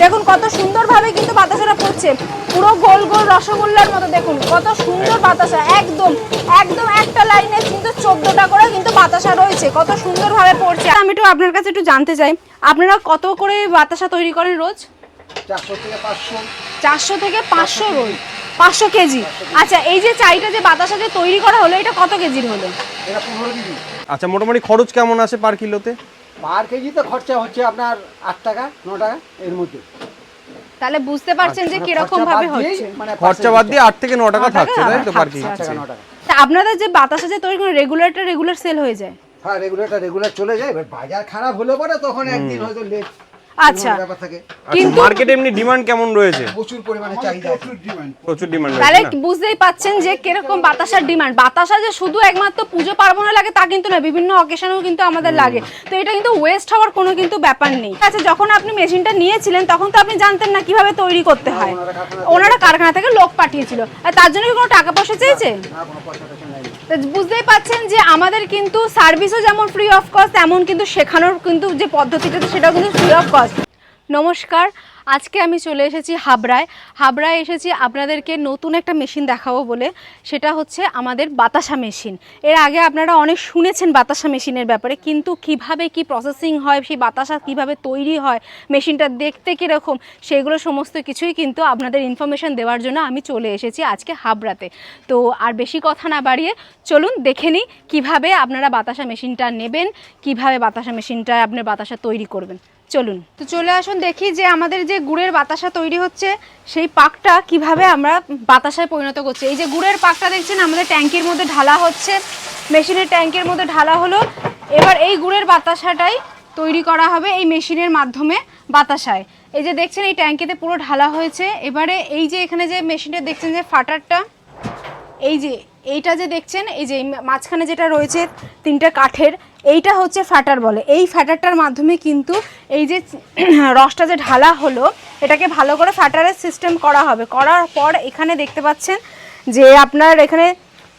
দেখুন কত সুন্দরভাবে কিন্তু বাতাসাটা পড়ছে। পুরো গোল গোল রসগোল্লার মতো দেখুন কত সুন্দর বাতাসা একদম একদম একটা লাইনে কিন্তু চোদ্দটা করে কিন্তু বাতাসা রয়েছে কত সুন্দরভাবে পড়ছে। আমি একটু আপনার কাছে একটু জানতে চাই আপনারা কত করে বাতাসা তৈরি করেন রোজ? চারশো থেকে পাঁচশো। চারশো থেকে পাঁচশো রোজ? পাঁচশো কেজি? আচ্ছা এই যে চাইটা যে বাতাসা যে তৈরি করা হলো এটা কত কেজির হলো? এটা পনেরো কেজি। আচ্ছা মোটামুটি খরচ কেমন আছে পার কিলোতে? পার কেজিতে খরচা হচ্ছে আপনার আট টাকা ন টাকা এর মধ্যে। তাহলে বুঝতে পারছেন যে মানে কীরকম ভাবে হচ্ছে। মানে খরচা বাদ দিয়ে আট থেকে ন টাকা থাকছে তাই তো পার কেজি টাকা ন টাকা তা আপনাদের যে বাতাসে যে তৈরি করে রেগুলেটর রেগুলার সেল হয়ে যায়। হ্যাঁ রেগুলেটর রেগুলার চলে যায় এবার বাজার খারাপ হলে পরে তখন একদিন হয়তো লেট আচ্ছা। আচ্ছা কিন্তু মার্কেটে এমনি ডিমান্ড কেমন রয়েছে? প্রচুর পরিমাণে চাহিদা প্রচুর ডিমান্ড প্রচুর ডিমান্ড তাহলে বুঝতেই পাচ্ছেন যে কীরকম বাতাসার ডিমান্ড বাতাসা যে শুধু একমাত্র পুজো পার্বণে লাগে তা কিন্তু না বিভিন্ন অকেশনেও কিন্তু আমাদের লাগে। তো এটা কিন্তু ওয়েস্ট হওয়ার কোনো কিন্তু ব্যাপার নেই। আচ্ছা যখন আপনি মেশিনটা নিয়েছিলেন তখন তো আপনি জানতেন না কীভাবে তৈরি করতে হয়। ওনারা কারখানা ওনারা কারখানা থেকে লোক পাঠিয়েছিল। আর তার জন্য কি কোনো টাকা পয়সা চেয়েছে বুঝতেই পাচ্ছেন যে আমাদের কিন্তু সার্ভিসও যেমন ফ্রি অফ কস্ট তেমন কিন্তু শেখানোর কিন্তু যে পদ্ধতিটা সেটাও কিন্তু ফ্রি অফ কস্ট নমস্কার আজকে আমি চলে এসেছি হাবড়ায়। হাবড়ায় এসেছি আপনাদেরকে নতুন একটা মেশিন দেখাবো বলে। সেটা হচ্ছে আমাদের বাতাসা মেশিন। এর আগে আপনারা অনেক শুনেছেন বাতাসা মেশিনের ব্যাপারে, কিন্তু কীভাবে কি প্রসেসিং হয়, সেই বাতাসা কীভাবে তৈরি হয়, মেশিনটা দেখতে কীরকম, সেগুলো সমস্ত কিছুই কিন্তু আপনাদের ইনফরমেশন দেওয়ার জন্য আমি চলে এসেছি আজকে হাবড়াতে। তো আর বেশি কথা না বাড়িয়ে চলুন দেখে নিই কীভাবে আপনারা বাতাসা মেশিনটা নেবেন, কীভাবে বাতাসা মেশিনটা আপনার বাতাসা তৈরি করবেন। চলুন। তো চলে আসুন দেখি যে আমাদের যে গুড়ের বাতাসা তৈরি হচ্ছে, সেই পাকটা কীভাবে আমরা বাতাসায় পরিণত করছি। এই যে গুড়ের পাকটা দেখছেন, আমাদের ট্যাঙ্কির মধ্যে ঢালা হচ্ছে, মেশিনের ট্যাঙ্কের মধ্যে ঢালা হলো। এবার এই গুড়ের বাতাসাটাই তৈরি করা হবে এই মেশিনের মাধ্যমে বাতাসায়। এই যে দেখছেন, এই ট্যাঙ্কিতে পুরো ঢালা হয়েছে। এবারে এই যে এখানে যে মেশিনে দেখছেন, যে ফাটারটা, এই যে এইটা যে দেখছেন, এই যে মাঝখানে যেটা রয়েছে তিনটে কাঠের এইটা হচ্ছে ফ্যাটার বলে। এই ফ্যাটারটার মাধ্যমে কিন্তু এই যে রসটা যে ঢালা হলো, এটাকে ভালো করে ফ্যাটারের সিস্টেম করা হবে। করার পর এখানে দেখতে পাচ্ছেন যে আপনার এখানে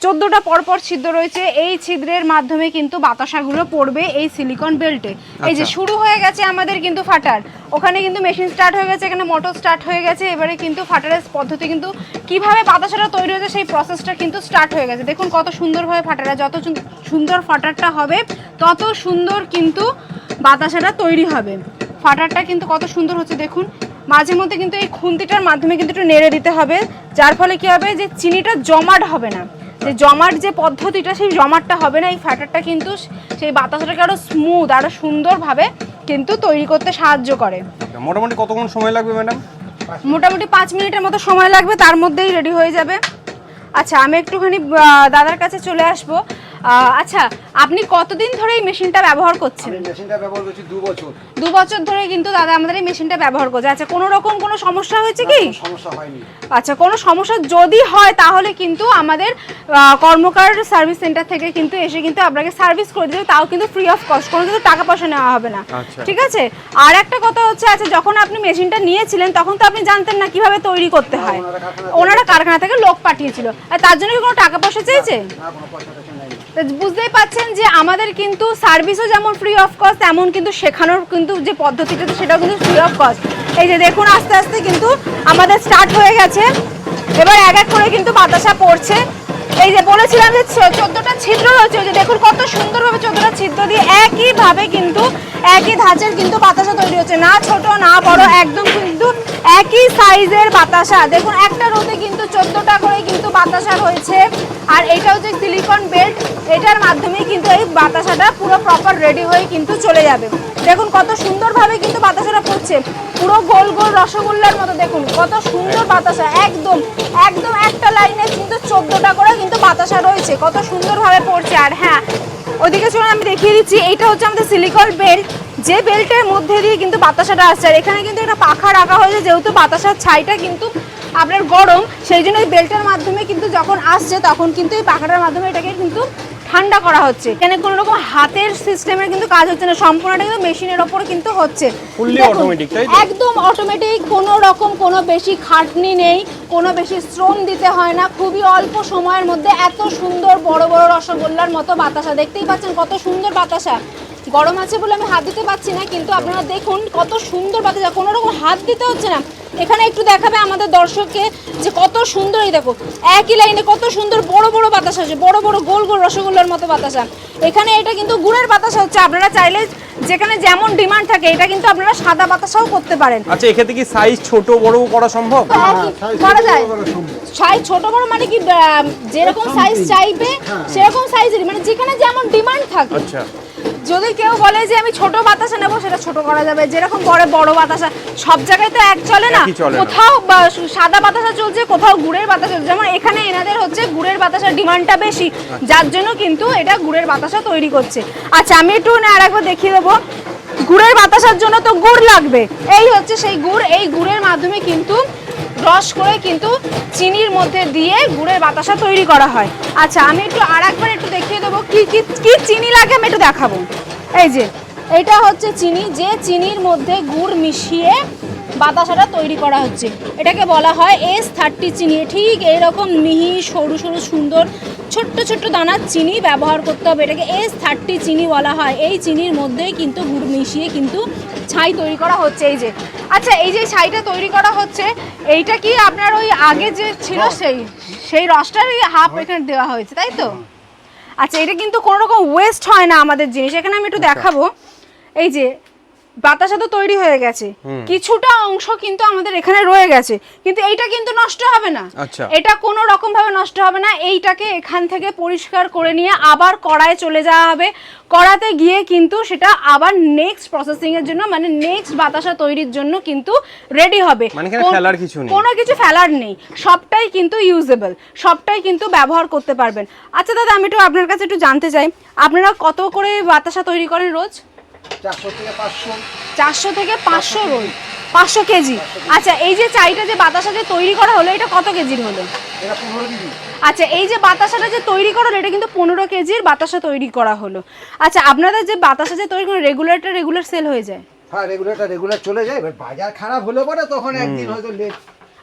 চোদ্দোটা পরপর ছিদ্র রয়েছে। এই ছিদ্রের মাধ্যমে কিন্তু বাতাসাগুলো পড়বে এই সিলিকন বেল্টে এই যে আচ্ছা। শুরু হয়ে গেছে আমাদের কিন্তু ফাটার। ওখানে কিন্তু মেশিন স্টার্ট হয়ে গেছে এখানে মোটর স্টার্ট হয়ে গেছে। এবারে কিন্তু ফাটারের পদ্ধতি কিন্তু কীভাবে বাতাসাটা তৈরি হয়েছে সেই প্রসেসটা কিন্তু স্টার্ট হয়ে গেছে। দেখুন কত সুন্দরভাবে ফাটারা যত সুন্দর ফাটারটা হবে তত সুন্দর কিন্তু বাতাসাটা তৈরি হবে। ফাটারটা কিন্তু কত সুন্দর হচ্ছে দেখুন। মাঝে মধ্যে কিন্তু এই খুন্তিটার মাধ্যমে কিন্তু একটু নেড়ে দিতে হবে। যার ফলে কি হবে? যে চিনিটা জমাট হবে না। যে জমার যে পদ্ধতিটা সেই জমাটটা হবে না এই ফ্যাটারটা কিন্তু সেই বাতাসটাকে আরও স্মুথ আরও সুন্দরভাবে কিন্তু তৈরি করতে সাহায্য করে। আচ্ছা, মোটামুটি কতক্ষণ সময় লাগবে ম্যাডাম? মোটামুটি পাঁচ মিনিটের মতো সময় লাগবে তার মধ্যেই রেডি হয়ে যাবে। আচ্ছা আমি একটুখানি দাদার কাছে চলে আসব। আচ্ছা আপনি কতদিন ধরে এই মেশিনটা ব্যবহার করছেন? আমি মেশিনটা ব্যবহার করছি দু বছর। দু বছর ধরে কিন্তু দাদা আমাদের এই মেশিনটা ব্যবহার করছে। আচ্ছা কোনো রকম কোনো সমস্যা হয়েছে কি? সমস্যা হয়নি। আচ্ছা কোনো সমস্যা যদি হয় তাহলে কিন্তু আমাদের কর্মকার সার্ভিস সেন্টার থেকে কিন্তু এসে কিন্তু আপনাকে সার্ভিস করে দেবে তাও কিন্তু ফ্রি অফ কস্ট কোনো কিন্তু টাকা পয়সা নেওয়া হবে না। আচ্ছা। ঠিক আছে? আর একটা কথা হচ্ছে আচ্ছা যখন আপনি মেশিনটা নিয়েছিলেন তখন তো আপনি জানতেন না কীভাবে তৈরি করতে হয়। ওনারা কারখানা থেকে লোক পাঠিয়েছিল। আর তার জন্য কি কোনো টাকা পয়সা চেয়েছে? না কোনো পয়সা বুঝতেই পাচ্ছেন যে আমাদের কিন্তু সার্ভিসও যেমন ফ্রি অফ কস্ট তেমন কিন্তু শেখানোর কিন্তু যে পদ্ধতিটা সেটাও কিন্তু ফ্রি অফ কস্ট এই যে দেখুন, আস্তে আস্তে কিন্তু আমাদের স্টার্ট হয়ে গেছে। এবার এক এক করে কিন্তু বাতাসা পড়ছে। এই যে বলেছিলাম যে চোদ্দটা ছিদ্র রয়েছে, যে দেখুন কত সুন্দরভাবে চোদ্দটা ছিদ্র দিয়ে একইভাবে কিন্তু একই ধাঁচের কিন্তু বাতাসা তৈরি হচ্ছে। না ছোট, না বড়, একদম কিন্তু একই সাইজের বাতাসা। দেখুন, একটা রোদে কিন্তু চোদ্দটা করে কিন্তু বাতাসা রয়েছে আর এটা হচ্ছে সিলিকন বেল্ট এটার মাধ্যমে কিন্তু এই বাতাসাটা পুরো প্রপার রেডি হয়ে কিন্তু চলে যাবে। দেখুন, কত সুন্দরভাবে কিন্তু বাতাসাটা পড়ছে পুরো গোল গোল রসগোল্লার মতো, দেখুন, কত সুন্দর বাতাসা। একদম একদম একটা লাইনে কিন্তু চোদ্দটা করে কিন্তু বাতাসা রয়েছে। কত সুন্দরভাবে পড়ছে। আর হ্যাঁ ওদিকে চলুন, আমি দেখিয়ে দিচ্ছি। এইটা হচ্ছে আমাদের সিলিকন বেল্ট যে বেল্টের মধ্যে দিয়ে কিন্তু বাতাসাটা আসছে আর এখানে কিন্তু একটা পাখা রাখা হয়েছে যেহেতু বাতাসার ছাইটা কিন্তু আপনার গরম সেই জন্য এই বেল্টের মাধ্যমে কিন্তু যখন আসছে তখন কিন্তু এই পাখাটার মাধ্যমে এটাকে কিন্তু ঠান্ডা করা হচ্ছে। এখানে কোনো রকম হাতের সিস্টেমের কিন্তু কাজ হচ্ছে না সম্পূর্ণটা কিন্তু মেশিনের ওপর কিন্তু হচ্ছে? একদম অটোমেটিক কোনো রকম কোনো বেশি খাটনি নেই কোনো বেশি শ্রম দিতে হয় না খুবই অল্প সময়ের মধ্যে এত সুন্দর বড় বড় রসগোল্লার মতো বাতাসা। দেখতেই পাচ্ছেন কত সুন্দর বাতাসা। গরম আছে বলে আমি হাত দিতে পারছি না কিন্তু আপনারা দেখুন কত সুন্দর বাতাসা কোনো রকম হাত দিতে হচ্ছে না। এখানে একটু দেখাবে আমাদের দর্শককে যে কত সুন্দর এই দেখো একই লাইনে কত সুন্দর বড় বড় বাতাসা আছে বড় বড় গোল গোল রসগোল্লার মতো বাতাসা এখানে এটা কিন্তু গুড়ের বাতাসা হচ্ছে আপনারা চাইলে যেখানে যেমন ডিমান্ড থাকে এটা কিন্তু আপনারা সাদা বাতাসাও করতে পারেন। আচ্ছা এক্ষেত্রে কি সাইজ ছোট বড় করা সম্ভব? হ্যাঁ, করা যায়। সাইজ ছোট বড় মানে কি যেরকম সাইজ চাইবে সেরকম সাইজেরই মানে যেখানে যেমন ডিমান্ড থাকে। আচ্ছা। যদি কেউ বলে যে আমি ছোট বাতাসা নেব সেটা ছোট করা যাবে। যেরকম বড় বড় বাতাসা সব জায়গায় তো এক চলে না। কোথাও বা সাদা বাতাসা চলছে কোথাও গুড়ের বাতাসা চলছে। যেমন এখানে এনাদের হচ্ছে গুড়ের বাতাসার ডিমান্ডটা বেশি। যার জন্য কিন্তু এটা গুড়ের বাতাসা তৈরি করছে। আচ্ছা আমি একটু না আর একবার দেখিয়ে দেবো। গুড়ের বাতাসার জন্য তো গুড় লাগবে। এই হচ্ছে সেই গুড়। এই গুড়ের মাধ্যমে কিন্তু রস করে কিন্তু চিনির মধ্যে দিয়ে গুড়ের বাতাসা তৈরি করা হয়। আচ্ছা আমি একটু আর একবার একটু দেখিয়ে দেবো কি কি কি চিনি লাগে আমি একটু দেখাবো। এই যে, এটা হচ্ছে চিনি, যে চিনির মধ্যে গুড় মিশিয়ে বাতাসাটা তৈরি করা হচ্ছে। এটাকে বলা হয় এস থার্টি চিনি। ঠিক এইরকম মিহি সরু সরু সুন্দর ছোট্ট ছোট্ট দানার চিনি ব্যবহার করতে হবে। এটাকে এস থার্টি চিনি বলা হয়। এই চিনির মধ্যেই কিন্তু গুড় মিশিয়ে কিন্তু ছাই তৈরি করা হচ্ছে। এই যে আচ্ছা এই যে ছাইটা তৈরি করা হচ্ছে এইটা কি আপনার ওই আগে যে ছিল সেই সেই রসটারই হাফ এখানে দেওয়া হয়েছে তাই তো? আচ্ছা এটা কিন্তু কোনো রকম ওয়েস্ট হয় না আমাদের জিনিস। এখানে আমি একটু দেখাবো। এই যে বাতাসা তো তৈরি হয়ে গেছে। কিছুটা অংশ কিন্তু আমাদের এখানে রয়ে গেছে। কিন্তু এইটা কিন্তু নষ্ট হবে না। আচ্ছা। এটা কোনো রকম ভাবে নষ্ট হবে না। এইটাকে এখান থেকে পরিষ্কার করে নিয়ে আবার কড়ায় চলে যাওয়া হবে। কড়াতে গিয়ে কিন্তু সেটা আবার নেক্সট প্রসেসিং এর জন্য মানে নেক্সট বাতাসা তৈরির জন্য কিন্তু রেডি হবে। মানে। কোনো কিছু ফেলার নেই। সবটাই কিন্তু ইউজেবল সবটাই কিন্তু ব্যবহার করতে পারবেন। আচ্ছা দাদা আমি একটু আপনার কাছে একটু জানতে চাই। আপনারা কত করে বাতাসা তৈরি করেন রোজ? চারশো থেকে পাঁচশো। চারশো থেকে পাঁচশো কেজি। আচ্ছা এই যে চাইটা যে বাতাসা যে তৈরি করা হলো এটা কত কেজির হলো? এটা পনেরো কেজি। আচ্ছা এই যে বাতাসাটা যে তৈরি করা হলো এটা কিন্তু পনেরো কেজির বাতাসা তৈরি করা হলো। আচ্ছা আপনাদের যে বাতাসা যে তৈরি করেন রেগুলারটা রেগুলার সেল হয়ে যায়? হ্যাঁ রেগুলারটা রেগুলার চলে যায় এবার বাজার খারাপ হলে পরে তখন একদিন হয়তো লেট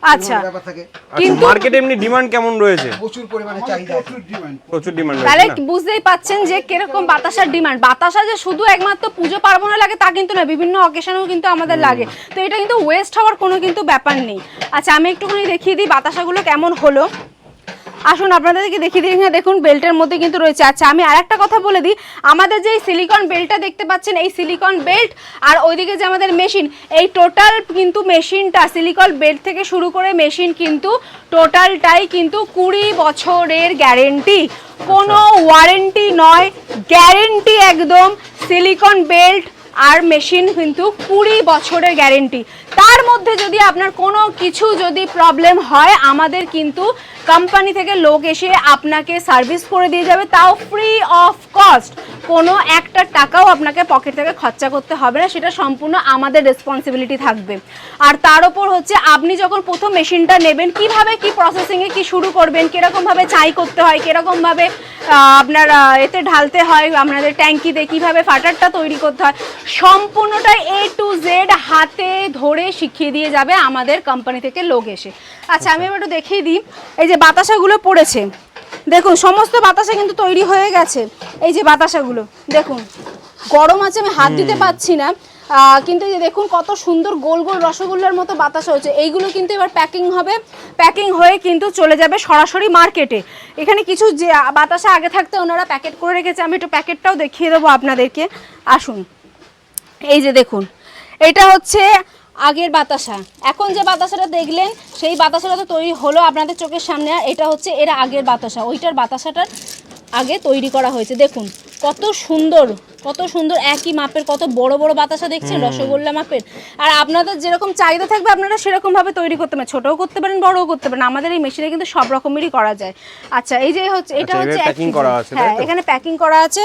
আচ্ছা। কিন্তু কিন্তু- মার্কেটে এমনি ডিমান্ড কেমন রয়েছে? প্রচুর পরিমাণে চাহিদা প্রচুর ডিমান্ড প্রচুর ডিমান্ড তাহলে বুঝতেই পাচ্ছেন যে কীরকম বাতাসার ডিমান্ড বাতাসা যে শুধু একমাত্র পুজো পার্বণে লাগে তা কিন্তু না বিভিন্ন অকেশনেও কিন্তু আমাদের লাগে। তো এটা কিন্তু ওয়েস্ট হওয়ার কোনো কিন্তু ব্যাপার নেই। আচ্ছা আমি একটুখানি দেখিয়ে দিই বাতাসাগুলো কেমন হলো। আসুন আপনাদেরকে দেখিয়ে দিই। এখানে দেখুন বেল্টের মধ্যে কিন্তু রয়েছে। আচ্ছা আমি আর একটা কথা বলে দিই। আমাদের যে সিলিকন বেল্টটা দেখতে পাচ্ছেন এই সিলিকন বেল্ট আর ওইদিকে যে আমাদের মেশিন এই টোটাল কিন্তু মেশিনটা সিলিকন বেল্ট থেকে শুরু করে মেশিন কিন্তু টোটালটাই কিন্তু কুড়ি বছরের গ্যারেন্টি কোনো ওয়ারেন্টি নয় গ্যারেন্টি একদম সিলিকন বেল্ট আর মেশিন কিন্তু কুড়ি বছরের গ্যারেন্টি তার মধ্যে যদি আপনার কোনো কিছু যদি প্রবলেম হয়, আমাদের কিন্তু কোম্পানি থেকে লোক এসে আপনাকে সার্ভিস করে দিয়ে যাবে। তাও ফ্রি অফ কস্ট কোনো একটা টাকাও আপনাকে পকেট থেকে খরচা করতে হবে না, সেটা সম্পূর্ণ আমাদের রেসপন্সিবিলিটি থাকবে। আর তার ওপর হচ্ছে, আপনি যখন প্রথম মেশিনটা নেবেন, কীভাবে কি প্রসেসিংয়ে কি শুরু করবেন, কীরকমভাবে চাই করতে হয়, কীরকমভাবে আপনার এতে ঢালতে হয়, আপনাদের ট্যাঙ্কিতে কীভাবে ফাটারটা তৈরি করতে হয়, সম্পূর্ণটাই এ টু জেড হাতে ধরে শিখিয়ে দিয়ে যাবে আমাদের কোম্পানি থেকে লোক এসে। আচ্ছা আমি এবার একটু দেখিয়ে দিই। এই যে বাতাসাগুলো পড়েছে দেখুন সমস্ত বাতাসা কিন্তু তৈরি হয়ে গেছে এই যে বাতাসাগুলো। দেখুন গরম আছে আমি হাত দিতে পারছি না। কিন্তু যে দেখুন কত সুন্দর গোল গোল রসগোল্লার মতো বাতাসা হচ্ছে এইগুলো কিন্তু এবার প্যাকিং হবে। প্যাকিং হয়ে কিন্তু চলে যাবে সরাসরি মার্কেটে এখানে কিছু যে বাতাসা আগে থাকতে ওনারা প্যাকেট করে রেখেছে। আমি একটু প্যাকেটটাও দেখিয়ে দেবো আপনাদেরকে। আসুন। এই যে দেখুন এটা হচ্ছে আগের বাতাসা। এখন যে বাতাসাটা দেখলেন, সেই বাতাসাটা তো তৈরি হলো আপনাদের চোখের সামনে এটা হচ্ছে এর আগের বাতাসা। ওইটার বাতাসাটার আগে তৈরি করা হয়েছে। দেখুন, কত সুন্দর কত সুন্দর একই মাপের কত বড় বড় বাতাসা দেখছেন রসগোল্লা মাপের। আর আপনাদের যেরকম চাহিদা থাকবে আপনারা সেরকম ভাবে তৈরি করতে পারেন। ছোটও করতে পারেন বড়ও করতে পারেন। আমাদের এই মেশিনে কিন্তু সব রকমেরই করা যায়। আচ্ছা এই যে হচ্ছে এটা আচ্ছা, হচ্ছে কেজি। করা আছে, হ্যাঁ এখানে প্যাকিং করা আছে।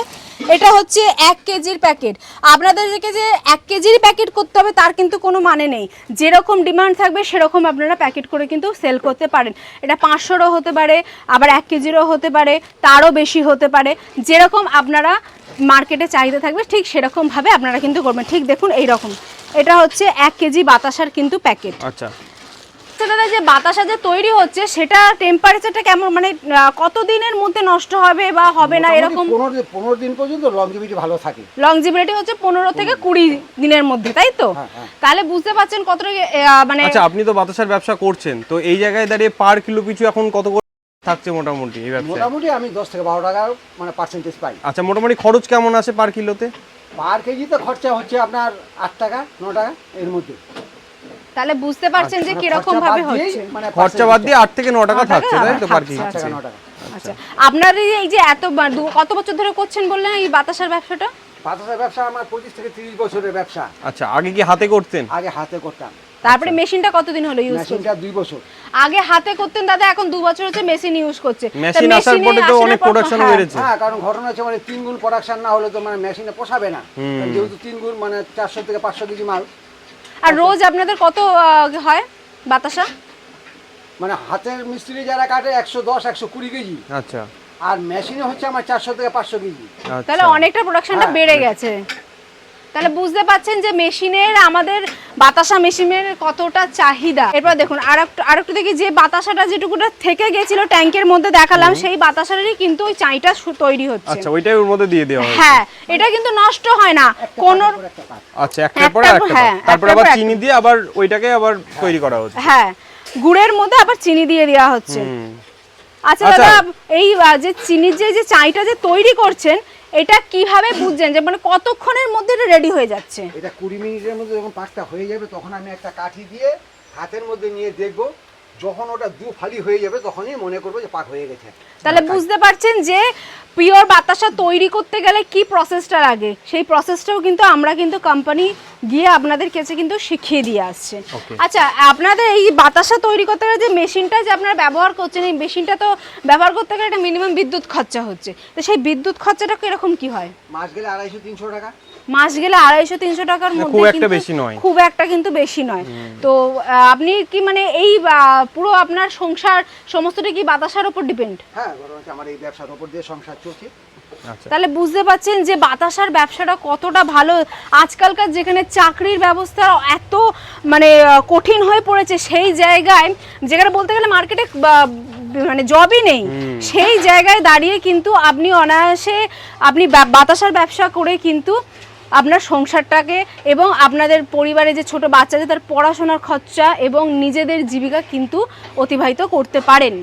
এটা হচ্ছে এক কেজির প্যাকেট আপনাদেরকে যে এক কেজির প্যাকেট করতে হবে তার কিন্তু কোনো মানে নেই। যেরকম ডিমান্ড থাকবে সেরকম আপনারা প্যাকেট করে কিন্তু সেল করতে পারেন। এটা পাঁচশোরও হতে পারে আবার এক কেজিরও হতে পারে তারও বেশি হতে পারে। যেরকম আপনারা মার্কেটে চাহিদা থাকবে ঠিক সেরকমভাবে আপনারা কিন্তু করবেন। ঠিক দেখুন এই রকম এটা হচ্ছে এক কেজি বাতাসার কিন্তু প্যাকেট আচ্ছা। দাদা যে বাতাসা যে তৈরি হচ্ছে সেটা টেম্পারেচারটা কেমন? মানে কত দিনের মধ্যে নষ্ট হবে বা হবে না এরকম? পনেরো দিন পনেরো দিন পর্যন্ত লংজিভিটি ভালো থাকে। লংজিবিলিটি হচ্ছে পনেরো থেকে কুড়ি দিনের মধ্যে তাই তো? হ্যাঁ, হ্যাঁ। তাহলে বুঝতে পারছেন কতটা মানে আচ্ছা আপনি তো বাতাসার ব্যবসা করছেন তো এই জায়গায় দাঁড়িয়ে পার কিলো পিছু এখন কত থাকছে মোটামুটি এই ব্যবসায়? মোটামুটি আমি দশ থেকে বারো টাকা মানে পার্সেন্টেজ পাই। আচ্ছা মোটামুটি খরচ কেমন আসে পার কিলোতে পার কেজিতে খরচা হচ্ছে আপনার আট টাকা ন টাকা এর মধ্যে। তাহলে বুঝতে পারছেন যে মানে কীরকম ভাবে হচ্ছে। মানে খরচা বাদ দিয়ে আট থেকে ন টাকা থাকছে তাই তো পার কেজি টাকা ন টাকা। আচ্ছা। আপনার এই এই যে এত দু- কত বছর ধরে করছেন বললেন এই বাতাসার ব্যবসাটা? ব্যবসা আমার পঁচিশ থেকে তিরিশ বছরের ব্যবসা। আচ্ছা আগে কি হাতে করতেন? আগে হাতে করতাম। তারপরে মেশিনটা কতদিন হলো ইউজ মেশিনটা দুই বছর। আগে হাতে করতেন দাদা এখন দু বছর হচ্ছে মেশিন ইউজ করছে। মেশিন আসার পরে তো অনেক প্রোডাকশন হ্যাঁ। বেড়েছে। হ্যাঁ কারণ ঘটনা হচ্ছে মানে তিন গুণ প্রোডাকশন না হলে তো মানে মেশিনে পোষাবে না। যেহেতু তিন গুণ মানে চারশো থেকে পাঁচশো কেজি মাল। আর রোজ আপনাদের কত হয় বাতাসা? মানে হাতের মিস্ত্রি যারা কাটে একশো দশ একশো কুড়ি কেজি। আচ্ছা। আর মেশিনে হচ্ছে আমার চারশো থেকে পাঁচশো কেজি। তাহলে আচ্ছা। অনেকটা প্রোডাকশনটা হ্যাঁ, বেড়ে গেছে। তাহলে বুঝতে পাচ্ছেন যে মেশিনের আমাদের বাতাসা মেশিনের কতটা চাহিদা। এরপর দেখুন আর একটু আর একটু দেখি যে বাতাসাটা যেটুকুটা থেকে গেছিল ট্যাঙ্কের মধ্যে দেখালাম সেই বাতাসারই কিন্তু ওই চাইটা তৈরি হচ্ছে। আচ্ছা ওইটাই ওর মধ্যে দিয়ে দেওয়া হয় হ্যাঁ এটা কিন্তু নষ্ট হয় না। কোন। আচ্ছা একটার পর- একটা হ্যাঁ, তারপর আবার চিনি দিয়ে আবার ওইটাকে আবার তৈরি করা হচ্ছে। হ্যাঁ গুড়ের মধ্যে আবার চিনি দিয়ে দেওয়া হচ্ছে। আচ্ছা আচ্ছা। দাদা এই যে চিনির যে যে চাইটা যে তৈরি করছেন এটা কীভাবে বুঝছেন যে মানে কতক্ষণের মধ্যে এটা রেডি হয়ে যাচ্ছে এটা কুড়ি মিনিটের মধ্যে যখন পাকটা হয়ে যাবে তখন আমি একটা কাঠি দিয়ে হাতের মধ্যে নিয়ে দেখব যখন ওটা দু ফালি হয়ে যাবে তখনই মনে করব যে পাক হয়ে গেছে। তাহলে বুঝতে পারছেন যে পিওর বাতাসা তৈরি করতে গেলে কি প্রসেসটা লাগে? সেই প্রসেসটাও কিন্তু আমরা কিন্তু কোম্পানি গিয়ে আপনাদের কাছে কিন্তু শিখিয়ে দিয়ে আসছে। আচ্ছা আপনাদের এই বাতাসা তৈরি করতে গেলে যে মেশিনটা যে আপনারা ব্যবহার করছেন এই মেশিনটা তো ব্যবহার করতে গেলে একটা মিনিমাম বিদ্যুৎ খরচা হচ্ছে। তো সেই বিদ্যুৎ খরচাটা কীরকম কি হয়? মাস গেলে আড়াইশো তিনশো টাকা। মাস গেলে আড়াইশো তিনশো টাকার মধ্যে খুব একটা কিন্তু বেশি নয়। খুব একটা কিন্তু বেশি নয়। তো আপনি কি মানে এই পুরো আপনার সংসার সমস্তটা কি বাতাসার উপর ডিপেন্ড হ্যাঁ আমার এই ব্যবসার উপর দিয়ে সংসার চলছে। আচ্ছা। তাহলে বুঝতে পাচ্ছেন যে বাতাসার ব্যবসাটা কতটা ভালো। আজকালকার যেখানে চাকরির ব্যবস্থা এত মানে কঠিন হয়ে পড়েছে সেই জায়গায় যেখানে বলতে গেলে মার্কেটে মানে জবই নেই সেই জায়গায় দাঁড়িয়ে কিন্তু আপনি অনায়াসে আপনি বাতাসার ব্যবসা করে কিন্তু আপনার সংসারটাকে এবং আপনাদের পরিবারে যে ছোট বাচ্চা আছে, তার পড়াশোনার খরচা এবং নিজেদের জীবিকা কিন্তু অতিবাহিত করতে পারেন।